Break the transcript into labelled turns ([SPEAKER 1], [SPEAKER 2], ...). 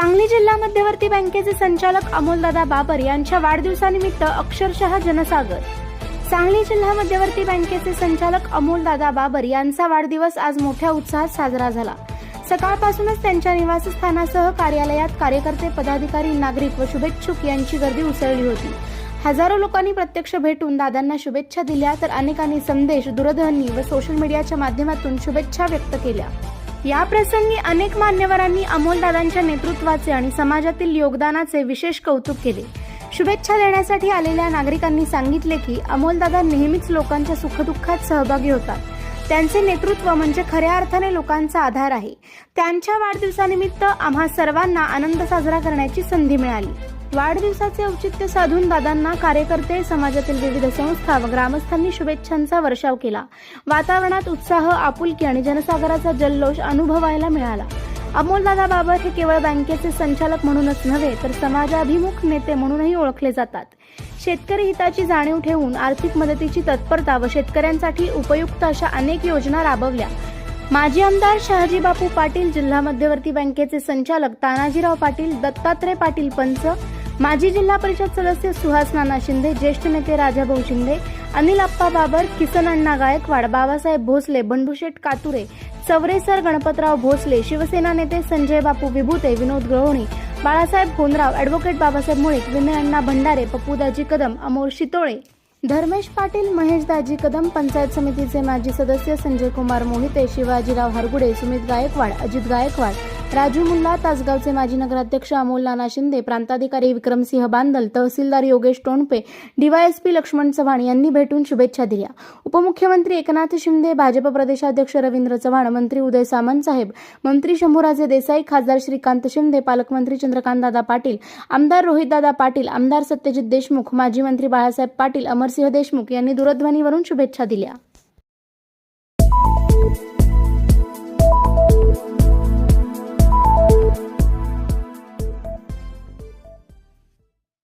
[SPEAKER 1] सांगली जिल्हा मध्यवर्ती बँकेचे संचालक अमोलदादा बाबर यांच्या वाढदिवसानिमित्त अक्षरशः जनसागर. सांगली जिल्हा मध्यवर्ती बँकेचे संचालक अमोलदादा बाबर यांचा वाढदिवस आज मोठ्या उत्साहात साजरा झाला. सकाळपासूनच त्यांच्या निवासस्थानासह कार्यालयात कार्यकर्ते पदाधिकारी नागरिक व शुभेच्छुक यांची गर्दी उसळली होती. हजारो लोकांनी प्रत्यक्ष भेटून दादांना शुभेच्छा दिल्या तर अनेकांनी संदेश दूरध्वनी व सोशल मीडियाच्या माध्यमातून शुभेच्छा व्यक्त केल्या. या प्रसंगी अनेक मान्यवरांनी अमोलदादांच्या नेतृत्वाचे आणि समाजातील योगदानाचे विशेष कौतुक केले. शुभेच्छा देण्यासाठी आलेल्या नागरिकांनी सांगितले की अमोलदादा नेहमीच लोकांच्या सुखदुःखात सहभागी होतात. त्यांचे नेतृत्व म्हणजे खऱ्या अर्थाने लोकांचा आधार आहे. त्यांच्या वाढदिवसानिमित्त आम्हा सर्वांना आनंद साजरा करण्याची संधी मिळाली. वाढदिवसाचे औचित्य साधून दादांना कार्यकर्ते समाजातील विविध संस्था व ग्रामस्थांनी शुभेच्छांचा वर्षाव केला. वातावरणात उत्साह आपुलकी आणि जनसागराचा जल्लोष अनुभवायला मिळाला. अमोलदादा बाबर हे केवळ बँकेचे संचालक म्हणूनच नव्हे तर समाजाभिमुख नेते म्हणूनही ओळखले जातात. शेतकरी हिताची जाणीव ठेवून आर्थिक मदतीची तत्परता व शेतकऱ्यांसाठी उपयुक्त अशा अनेक योजना राबवल्या. माजी आमदार शहाजी बापू पाटील जिल्हा मध्यवर्ती बँकेचे संचालक तानाजीराव पाटील दत्तात्रय पाटील पंच माजी जिल्हा परिषद सदस्य सुहास नाना शिंदे ज्येष्ठ नेते राजाभाऊ शिंदे अनिल आप्पा बाबर किसन अण्णा गायकवाड बाबासाहेब भोसले बंडूशेठ कातुरे चवरेसर गणपतराव भोसले शिवसेना नेते संजय बापू विभूते विनोद गळवणी बाळासाहेब गोंदराव ॲडव्होकेट बाबासाहेब मुळीक विनय अण्णा भंडारे पप्पूदाजी कदम अमोल शितोळे धर्मेश पाटील महेश दाजी कदम पंचायत समितीचे माजी सदस्य संजय कुमार मोहिते शिवाजीराव हरगुडे सुमित गायकवाड अजित गायकवाड राजू मुल्ला तासगावचे माजी नगराध्यक्ष अमोल नाना शिंदे प्रांताधिकारी विक्रमसिंह बांदल तहसीलदार योगेश टोणपे डीवायएसपी लक्ष्मण चव्हाण यांनी भेटून शुभेच्छा दिल्या. उपमुख्यमंत्री एकनाथ शिंदे भाजप प्रदेशाध्यक्ष रवींद्र चव्हाण मंत्री उदय सामंत साहेब मंत्री शंभूराजे देसाई खासदार श्रीकांत शिंदे पालकमंत्री चंद्रकांतदादा पाटील आमदार रोहितदादा पाटील आमदार सत्यजित देशमुख माजी मंत्री बाळासाहेब पाटील अमरसिंह देशमुख यांनी दूरध्वनीवरून शुभेच्छा दिल्या.